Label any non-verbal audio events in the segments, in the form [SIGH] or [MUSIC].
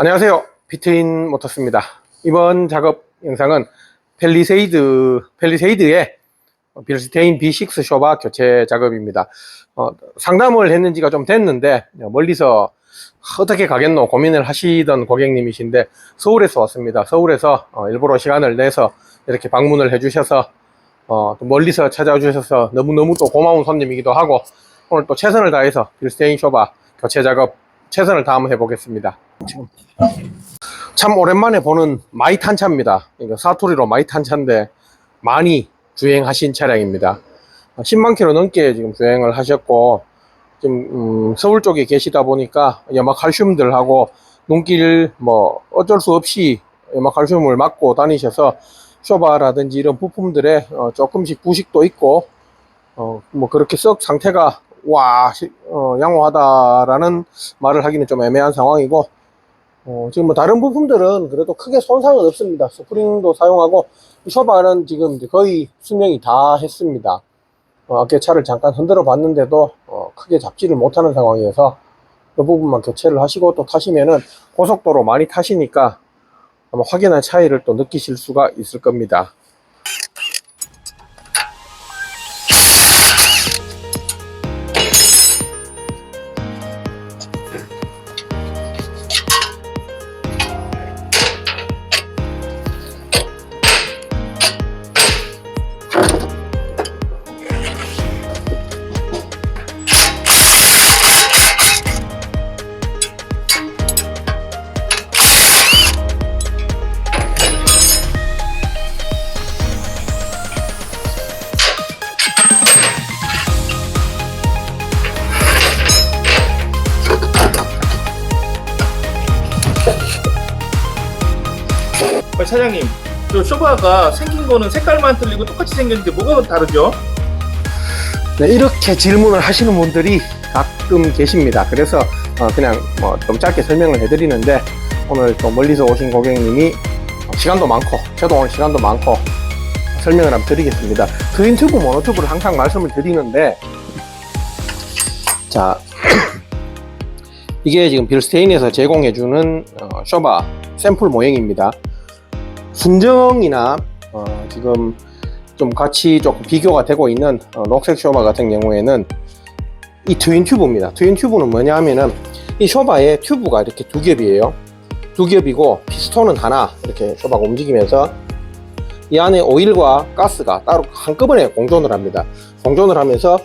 안녕하세요. 비트인 모터스입니다. 이번 작업 영상은 펠리세이드, 펠리세이드의 빌스테인 B6 쇼바 교체 작업입니다. 어, 상담을 했는지가 좀 됐는데, 멀리서 어떻게 가겠노 고민을 하시던 고객님이신데, 서울에서 왔습니다. 서울에서 어, 일부러 시간을 내서 이렇게 방문을 해주셔서, 어, 또 멀리서 찾아와 주셔서 너무너무 또 고마운 손님이기도 하고, 오늘 또 최선을 다해서 빌스테인 쇼바 교체 작업 최선을 다한번 해보겠습니다. 지금 참 오랜만에 보는 마이 탄차입니다. 이거 사투리로 마이 탄차인데 많이 주행하신 차량입니다. 10만 킬로 넘게 지금 주행을 하셨고 지금 음, 서울 쪽에 계시다 보니까 염화 칼슘들하고 눈길 뭐 어쩔 수 없이 염화 칼슘을 맞고 다니셔서 쇼바라든지 이런 부품들에 어, 조금씩 부식도 있고 어, 뭐 그렇게 썩 상태가 와 시- 어, 양호하다라는 말을 하기는 좀 애매한 상황이고 어, 지금 뭐 다른 부품들은 그래도 크게 손상은 없습니다. 스프링도 사용하고 쇼바는 지금 거의 수명이 다 했습니다. 어, 아까 차를 잠깐 흔들어 봤는데도 어, 크게 잡지를 못하는 상황이어서 그 부분만 교체를 하시고 또 타시면은 고속도로 많이 타시니까 아마 확연한 차이를 또 느끼실 수가 있을 겁니다. 어, 사장님, 저 쇼바가 생긴 거는 색깔만 틀리고 똑같이 생겼는데 뭐가 다르죠? 네, 이렇게 질문을 하시는 분들이 가끔 계십니다. 그래서 어, 그냥 뭐 좀 짧게 설명을 해드리는데 오늘 또 멀리서 오신 고객님이 어, 시간도 많고 저도 오늘 시간도 많고 설명을 한번 드리겠습니다. 그린 튜브, 모노튜브를 항상 말씀을 드리는데 자 [CLEARS THROAT] 이게 지금 빌스테인에서 제공해주는 어, 쇼바 샘플 모형입니다. 순정이나 어, 지금 좀 같이 조금 비교가 되고 있는 어, 녹색 쇼바 같은 경우에는 이 트윈 튜브입니다. 트윈 튜브는 뭐냐 하면은 이 쇼바에 튜브가 이렇게 두 겹이에요. 두 겹이고 피스톤은 하나 이렇게 쇼바가 움직이면서 이 안에 오일과 가스가 따로 한꺼번에 공존을 합니다. 공존을 하면서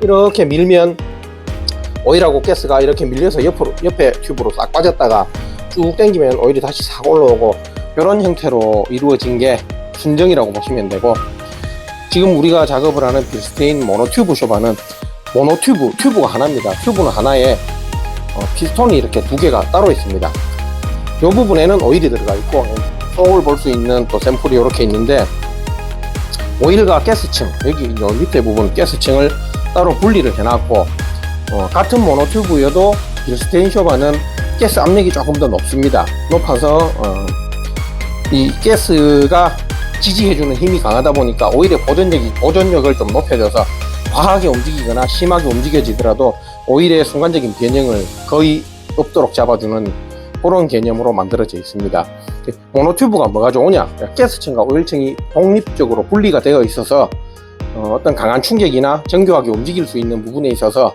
이렇게 밀면 오일하고 가스가 이렇게 밀려서 옆으로 옆에 튜브로 싹 빠졌다가 쭉 당기면 오일이 다시 싹 올라오고 이런 형태로 이루어진 게 순정이라고 보시면 되고 지금 우리가 작업을 하는 빌스테인 모노튜브 쇼바는 모노튜브, 튜브가 하나입니다. 튜브는 하나에 어, 피스톤이 이렇게 두 개가 따로 있습니다. 이 부분에는 오일이 들어가 있고 속을 볼수 있는 또 샘플이 이렇게 있는데 오일과 가스층 여기 요 밑에 부분 가스층을 따로 분리를 해놨고 어, 같은 모노튜브여도 빌스테인 쇼바는 가스 압력이 조금 더 높습니다. 높아서 어, 이 가스가 지지해주는 힘이 강하다 보니까 오히려 보존력이, 보존력을 좀 높여줘서 과하게 움직이거나 심하게 움직여지더라도 오일의 순간적인 변형을 거의 없도록 잡아주는 그런 개념으로 만들어져 있습니다. 모노튜브가 뭐가 좋으냐? 가스층과 오일층이 독립적으로 분리가 되어 있어서 어, 떤 강한 충격이나 정교하게 움직일 수 있는 부분에 있어서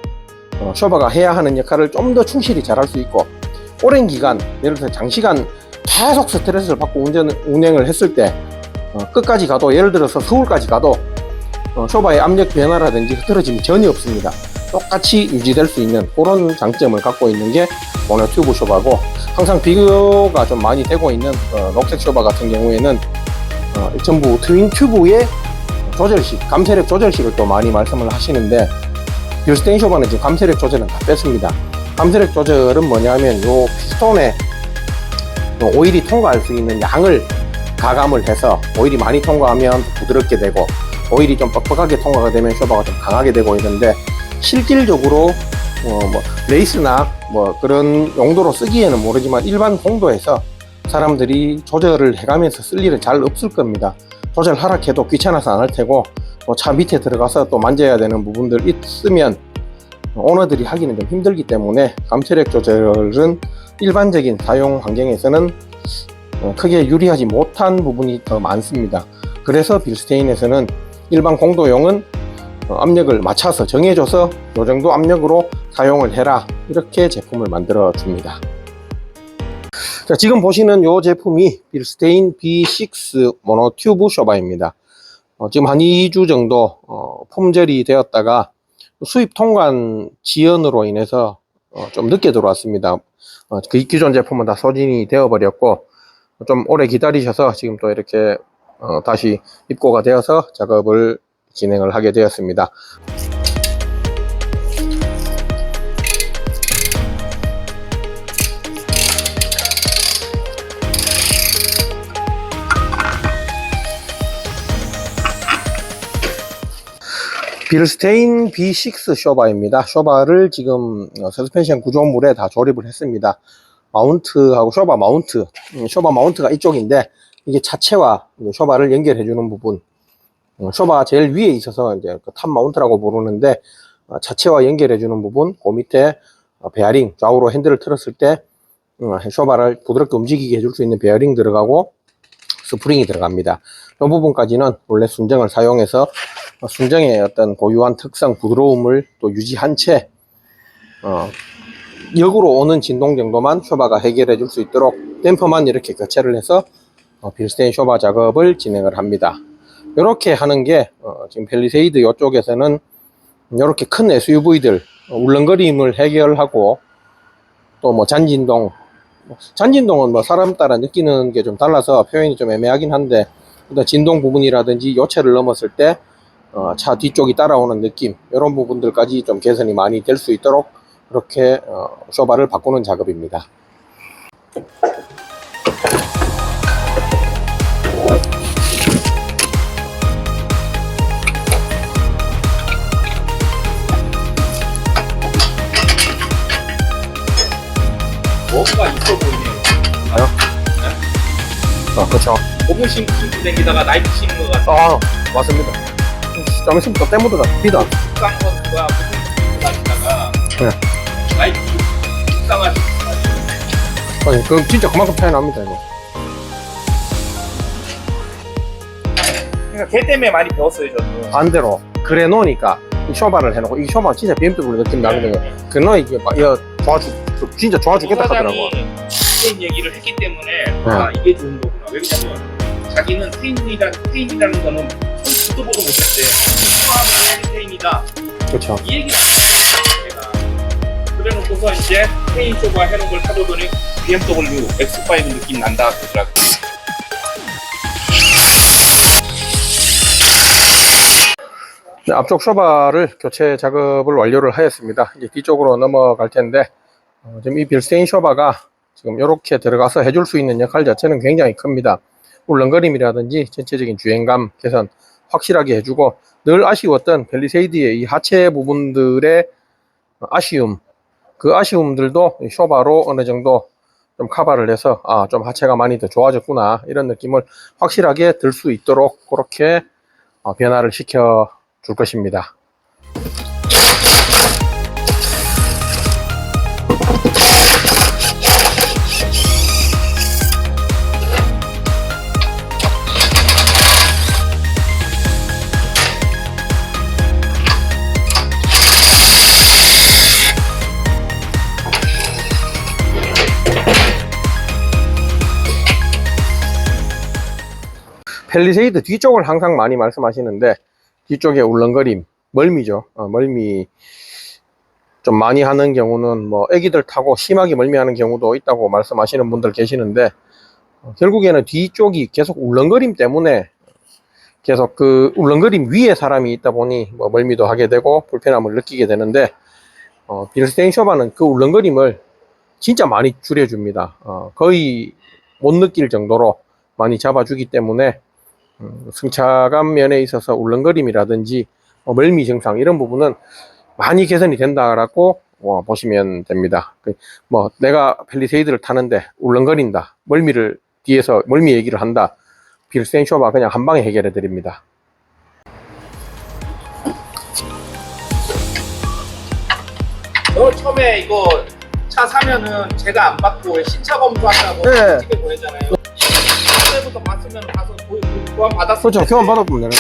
어, 쇼바가 해야 하는 역할을 좀 더 충실히 잘할 수 있고 오랜 기간, 예를 들어 장시간 계속 스트레스를 받고 운전, 운행을 했을 때 어, 끝까지 가도 예를 들어서 서울까지 가도 어, 쇼바의 압력 변화라든지 흐트러짐이 전혀 없습니다. 똑같이 유지될 수 있는 그런 장점을 갖고 있는 게 모노튜브 쇼바고 항상 비교가 좀 많이 되고 있는 어, 녹색 쇼바 같은 경우에는 어, 전부 트윈 튜브의 조절식, 감세력 조절식을 또 많이 말씀을 하시는데 빌스테인 쇼바는 지금 감세력 조절은 다 뺐습니다. 감세력 조절은 뭐냐면 요 피스톤에 요 오일이 통과할 수 있는 양을 가감을 해서 오일이 많이 통과하면 부드럽게 되고 오일이 좀 뻑뻑하게 통과가 되면 쇼바가 좀 강하게 되고 있는데 실질적으로 어, 뭐 레이스나 뭐 그런 용도로 쓰기에는 모르지만 일반 공도에서 사람들이 조절을 해가면서 쓸 일은 잘 없을 겁니다. 조절하라 해도 귀찮아서 안 할 테고 또차 밑에 들어가서 또 만져야 되는 부분들 있으면 오너들이 하기는 좀 힘들기 때문에 감체력 조절은 일반적인 사용 환경에서는 어, 크게 유리하지 못한 부분이 더 많습니다. 그래서 빌스테인에서는 일반 공도용은 어, 압력을 맞춰서 정해줘서 이 정도 압력으로 사용을 해라 이렇게 제품을 만들어 줍니다. 자, 지금 보시는 이 제품이 빌스테인 B6 모노튜브 쇼바입니다. 어, 지금 한 2주 정도 어, 폼젤이 되었다가 수입 통관 지연으로 인해서 어, 좀 늦게 들어왔습니다. 어, 그 기존 제품은 다 소진이 되어버렸고 좀 오래 기다리셔서 지금 또 이렇게 어, 다시 입고가 되어서 작업을 진행을 하게 되었습니다. 빌스테인 B6 쇼바입니다. 쇼바를 지금 어, 서스펜션 구조물에 다 조립을 했습니다. 마운트하고 쇼바 마운트, 음, 쇼바 마운트가 이쪽인데 이게 이제 쇼바를 연결해 주는 부분. 어, 쇼바 제일 위에 있어서 이제 그탑 마운트라고 부르는데 어, 차체와 연결해 주는 부분, 그 밑에 어, 베어링 좌우로 핸들을 틀었을 때 어, 쇼바를 부드럽게 움직이게 해줄 수 있는 베어링 들어가고 스프링이 들어갑니다. 이 부분까지는 원래 순정을 사용해서 어, 순정의 어떤 고유한 특성, 부드러움을 또 유지한 채 어, 역으로 오는 진동 정도만 쇼바가 해결해 줄 수 있도록 댐퍼만 이렇게 교체를 해서 어, 빌스테인 쇼바 작업을 진행을 합니다. 이렇게 하는 게 어, 지금 펠리세이드 이쪽에서는 이렇게 큰 SUV들 울렁거림을 해결하고 또 뭐 잔진동 잔진동은 뭐 사람 따라 느끼는 게 좀 달라서 표현이 좀 애매하긴 한데 일단 진동 부분이라든지 요체를 넘었을 때 어, 차 뒤쪽이 따라오는 느낌 이런 부분들까지 좀 개선이 많이 될 수 있도록 그렇게 어, 쇼바를 바꾸는 작업입니다. 뭔가 있어 보이네요. 아, 그렇죠. 고무 신고 다니다가 나이트 신는 것 같아. 아, 맞습니다. 또 때묻어가 비다. 싼 것과 고무 신고 다니다가 네. 나이트 식상하시 아니, 그 진짜 그만큼 차이 납니다. 이거. 그러니까 걔 때문에 많이 배웠어요 저도. 반대로 그래 놓으니까 이 쇼바를 해놓고 이 쇼바 진짜 BMW 느낌 나거든요. 그너 이게 막 이거 좋아 죽 진짜 좋아 죽겠다 하더라고. 테인 얘기를 했기 때문에 아 이게 좋은 거구나. 왜냐면 자기는 테인이라 테인이라는 거는 듣도 보도 못했대. 포함하는 테인이다. 그렇죠. 이 얘기를 내가 그래놓고서 이제 테인 쇼바 해놓은 걸 타보더니 BMW X5 느낌 난다 그러더라고. 네, 앞쪽 쇼바를 교체 작업을 완료를 하였습니다. 이제 뒤쪽으로 넘어갈 텐데 어, 지금 이 빌스테인 쇼바가 지금 이렇게 들어가서 해줄 수 있는 역할 자체는 굉장히 큽니다. 울렁거림이라든지 전체적인 주행감 개선 확실하게 해주고 늘 아쉬웠던 벨리세이드의 이 하체 부분들의 아쉬움 그 아쉬움들도 이 쇼바로 어느 정도 좀 커버를 해서 아 좀 하체가 많이 더 좋아졌구나 이런 느낌을 확실하게 들 수 있도록 그렇게 어, 변화를 시켜 줄 것입니다. 펠리세이드 뒤쪽을 항상 많이 말씀하시는데 뒤쪽에 울렁거림, 멀미죠. 어, 멀미 좀 많이 하는 경우는 뭐 애기들 타고 심하게 멀미하는 경우도 있다고 말씀하시는 분들 계시는데 어, 결국에는 뒤쪽이 계속 울렁거림 때문에 계속 그 울렁거림 위에 사람이 있다 보니 뭐 멀미도 하게 되고 불편함을 느끼게 되는데 어, 빌스테인 쇼바는 그 울렁거림을 진짜 많이 줄여줍니다. 어, 거의 못 느낄 정도로 많이 잡아주기 때문에 음, 승차감 면에 있어서 울렁거림이라든지 어, 멀미 증상 이런 부분은 많이 개선이 된다라고 어, 보시면 됩니다. 그, 뭐 내가 펠리세이드를 타는데 울렁거린다, 멀미를 뒤에서 멀미 얘기를 한다. 빌센 쇼바 그냥 한 방에 해결해 드립니다. 너 처음에 이거 차 사면은 제가 안 받고 신차 검수한다고 네. 찍게 보냈잖아요. 그때부터 봤으면 가서 교환 받았을 그렇죠. 텐데. 교환 받아보면 되는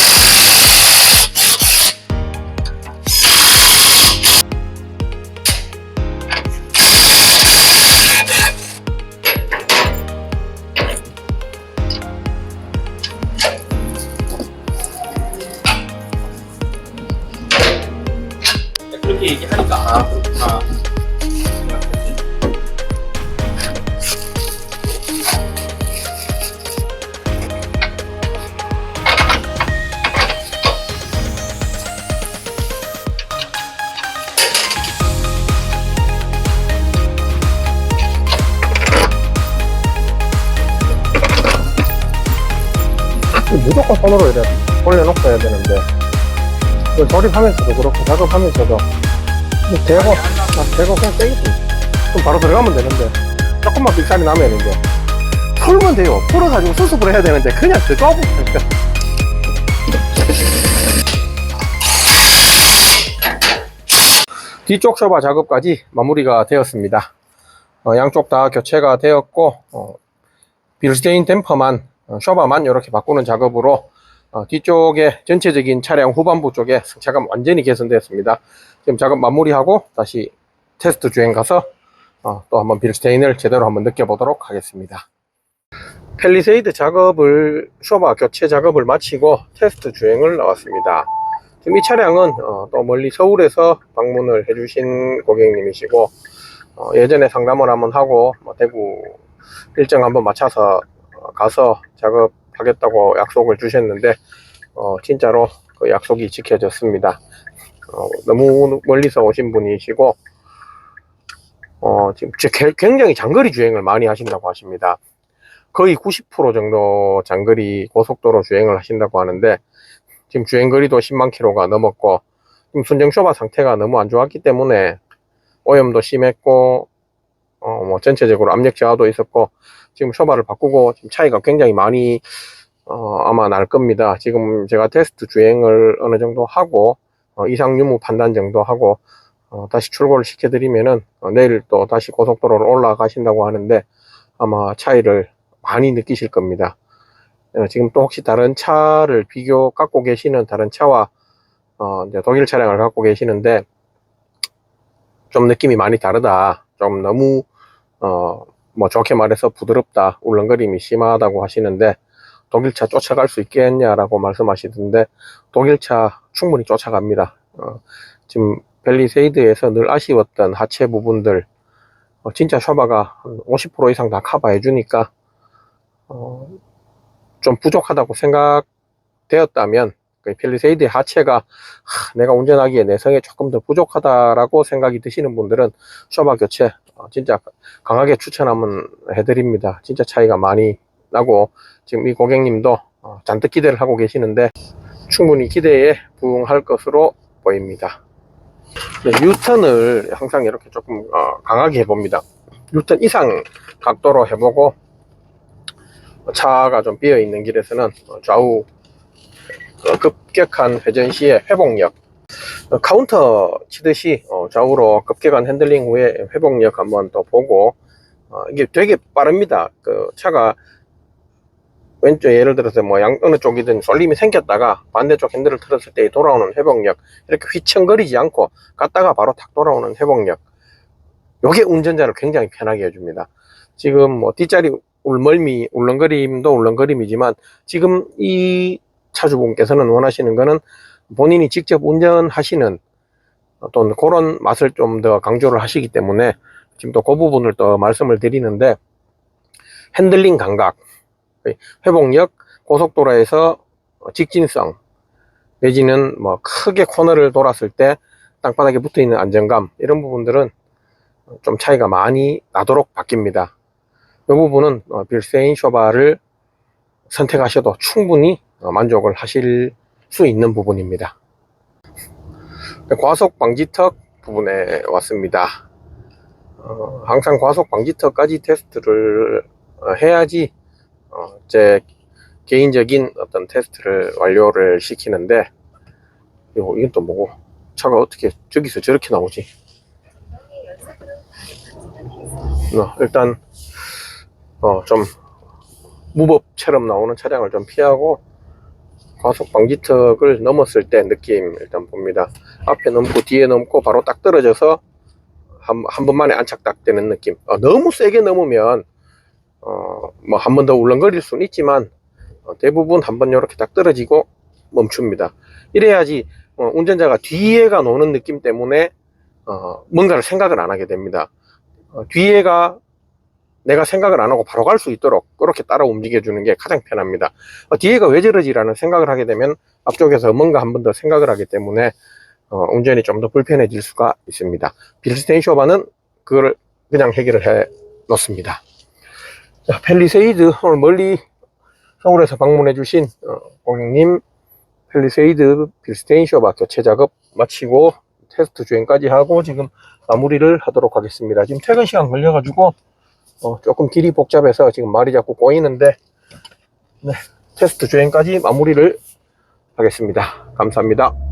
무조건 손으로 이래 올려놓고 해야 되는데 이걸 조립하면서도 그렇고 작업하면서도. 뭐 대고 아, 대고 그냥 떼기 좀 바로 들어가면 되는데 조금만 빅살이 나면 이제 풀면 돼요. 풀어가지고 수습을 해야 되는데 그냥 들어가보니까. 뒤쪽 쇼바 작업까지 마무리가 되었습니다. 어, 양쪽 다 교체가 되었고 어, 빌스테인 댐퍼만 어, 쇼바만 이렇게 바꾸는 작업으로 어, 뒤쪽에 전체적인 차량 후반부 쪽에 승차감 완전히 개선되었습니다. 지금 작업 마무리하고 다시 테스트 주행 가서 어, 또 한번 빌스테인을 제대로 한번 느껴보도록 하겠습니다. 펠리세이드 작업을 쇼바 교체 작업을 마치고 테스트 주행을 나왔습니다. 지금 이 차량은 어, 또 멀리 서울에서 방문을 해주신 고객님이시고 어, 예전에 상담을 한번 하고 뭐 대구 일정 한번 맞춰서 어, 가서 작업하겠다고 약속을 주셨는데 어, 진짜로 그 약속이 지켜졌습니다. 어, 너무 멀리서 오신 분이시고 어, 지금 굉장히 장거리 주행을 많이 하신다고 하십니다. 거의 90% 정도 장거리 고속도로 주행을 하신다고 하는데 지금 주행거리도 10만 킬로가 넘었고 지금 순정 쇼바 상태가 너무 안 좋았기 때문에 오염도 심했고 어, 뭐 전체적으로 압력 저하도 있었고 지금 쇼바를 바꾸고 지금 차이가 굉장히 많이 어, 아마 날 겁니다. 지금 제가 테스트 주행을 어느 정도 하고 어, 이상 유무 판단 정도 하고 어, 다시 출고를 시켜드리면은 어, 내일 또 다시 고속도로를 올라가신다고 하는데 아마 차이를 많이 느끼실 겁니다. 어, 지금 또 혹시 다른 차를 비교 갖고 계시는 다른 차와 어, 이제 독일 차량을 갖고 계시는데 좀 느낌이 많이 다르다. 좀 너무 어, 뭐 좋게 말해서 부드럽다, 울렁거림이 심하다고 하시는데 독일차 쫓아갈 수 있겠냐라고 말씀하시던데 독일차 충분히 쫓아갑니다. 어, 지금 벨리세이드에서 늘 아쉬웠던 하체 부분들 어, 진짜 쇼바가 한50% 이상 다 커버해 주니까 어, 좀 부족하다고 생각되었다면 그 펠리세이드의 하체가 하, 내가 운전하기에 내성에 조금 더 부족하다라고 생각이 드시는 분들은 쇼바 교체 어, 진짜 강하게 추천 한번 해드립니다. 진짜 차이가 많이 나고 지금 이 고객님도 어, 잔뜩 기대를 하고 계시는데 충분히 기대에 부응할 것으로 보입니다. 네, 유턴을 항상 이렇게 조금 어, 강하게 해봅니다. 유턴 이상 각도로 해보고 차가 좀 비어 있는 길에서는 어, 좌우 어, 급격한 회전 시에 회복력 어, 카운터 치듯이 어, 좌우로 급격한 핸들링 후에 회복력 한번 더 보고 어, 이게 되게 빠릅니다. 그 차가 왼쪽 예를 들어서 뭐 양 어느 쪽이든 쏠림이 생겼다가 반대쪽 핸들을 틀었을 때 돌아오는 회복력 이렇게 휘청거리지 않고 갔다가 바로 탁 돌아오는 회복력 요게 운전자를 굉장히 편하게 해줍니다. 지금 뭐 뒷자리 울멀미 울렁거림도 울렁거림이지만 지금 이 차주분께서는 원하시는 거는 본인이 직접 운전하시는 어떤 그런 맛을 좀 더 강조를 하시기 때문에 지금 또 그 부분을 또 말씀을 드리는데 핸들링 감각, 회복력, 고속도로에서 직진성 내지는 뭐 크게 코너를 돌았을 때 땅바닥에 붙어 있는 안정감 이런 부분들은 좀 차이가 많이 나도록 바뀝니다. 이 부분은 어, 빌세인 쇼바를 선택하셔도 충분히 어, 만족을 하실 수 있는 부분입니다. 과속 방지턱 부분에 왔습니다. 어, 항상 과속 방지턱까지 테스트를 어, 해야지 어, 제 개인적인 어떤 테스트를 완료를 시키는데 이거 이건 또 뭐고 차가 어떻게 저기서 저렇게 나오지? 어, 일단 어, 좀 무법처럼 나오는 차량을 좀 피하고 과속 방지턱을 넘었을 때 느낌 일단 봅니다. 앞에 넘고 뒤에 넘고 바로 딱 떨어져서 한, 한 번만에 안착 딱 되는 느낌. 어, 너무 세게 넘으면 어, 뭐 한 번 더 울렁거릴 수는 있지만 어, 대부분 한 번 이렇게 딱 떨어지고 멈춥니다. 이래야지 어, 운전자가 뒤에가 노는 느낌 때문에 어, 뭔가를 생각을 안 하게 됩니다. 어, 뒤에가 내가 생각을 안 하고 바로 갈 수 있도록 그렇게 따라 움직여 주는 게 가장 편합니다. 어, 뒤에가 왜 저러지라는 생각을 하게 되면 앞쪽에서 뭔가 한 번 더 생각을 하기 때문에 어, 운전이 좀 더 불편해질 수가 있습니다. 빌스테인 쇼바는 그걸 그냥 해결을 해 놓습니다. 자, 펠리세이드 오늘 멀리 서울에서 방문해 주신 어, 고객님 펠리세이드 빌스테인 쇼바 교체 작업 마치고 테스트 주행까지 하고 지금 마무리를 하도록 하겠습니다. 지금 퇴근 시간 걸려가지고 어, 조금 길이 복잡해서 지금 말이 자꾸 꼬이는데 네, 테스트 주행까지 마무리를 하겠습니다. 감사합니다.